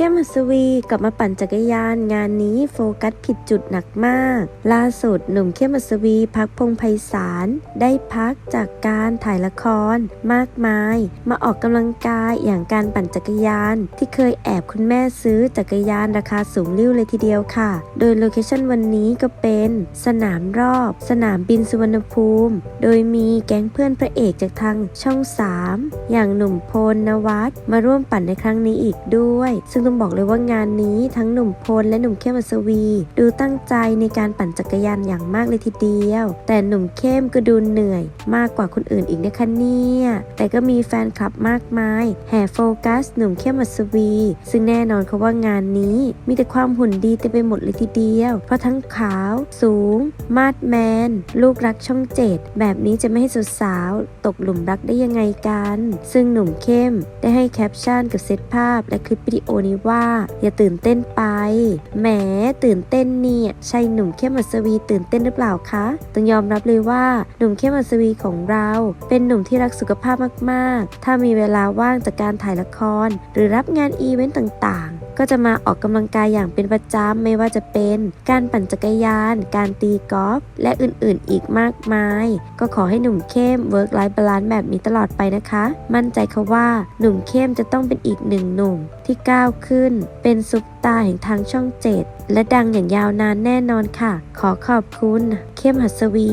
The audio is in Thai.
เข้มหัสวีกลับมาปั่นจักรยาน งานนี้โฟกัสผิดจุดหนักมาก ล่าสุดหนุ่มเข้มหัสวีพักพงไพศาลได้พักจากการถ่ายละครมากมาย มาออกกำลังกายอย่างการปั่นจักรยาน ที่เคยแอบคุณแม่ซื้อจักรยานราคาสูงริ้วเลยทีเดียวค่ะ โดยโลเคชั่นวันนี้ก็เป็นสนามรอบ สนามบินสุวรรณภูมิ โดยมีแก๊งเพื่อนพระเอกจากทางช่อง 3 อย่างหนุ่มพลนวัตมาร่วมปั่นในครั้งนี้อีกด้วย ซึ่งต้องบอกเลยว่างานนี้ทั้งหนุ่มพลและหนุ่มเข้มอัศวี ดูตั้งใจในการปั่นจักรยานอย่างมากเลยทีเดียว แต่หนุ่มเข้มก็ดูเหนื่อย มากกว่าคนอื่นอีกนะคะเนี่ยแต่ก็มีแฟนคลับมากมาย แห่โฟกัส หนุ่มเข้มอัศวี ซึ่งแน่นอนเขาว่างานนี้มีแต่ความหุ่นดีเต็มไปหมดเลยทีเดียว เพราะทั้งขาว สูง มาดแมน ลูกรักช่องเจ็ดแบบนี้จะไม่ให้สาวๆตกหลุมรักได้ยังไงกัน ซึ่งหนุ่มเข้มได้ให้แคปชั่นกับเซตภาพและคลิปวิดีโอนี้ว่า อย่าตื่นเต้นไป แหมตื่นเต้นเนี่ยใช่หนุ่มเข้มอัศวีตื่นเต้นหรือเปล่าคะต้องยอมรับเลยว่าหนุ่มเข้มอัศวีของเรา เป็นหนุ่มที่รักสุขภาพมาก ๆ ถ้ามีเวลาว่างจากการถ่ายละคร หรือรับงานอีเวนต์ต่าง ก็จะมาออกกำลังกายอย่างเป็นประจำไม่ว่าจะเป็นการปั่นจักรยาน การตีกอล์ฟและอื่นๆ อีกมากมาย ก็ขอให้หนุ่มเข้ม work life balance แบบนี้ตลอดไปนะคะ มั่นใจค่ะว่าหนุ่มเข้มจะต้องเป็นอีกหนึ่งหนุ่มที่ก้าวขึ้น เป็นซุปตาร์แห่งทางช่องเจ็ดและดังอย่างยาวนานแน่นอนค่ะ ขอขอบคุณ เข้มหัสวี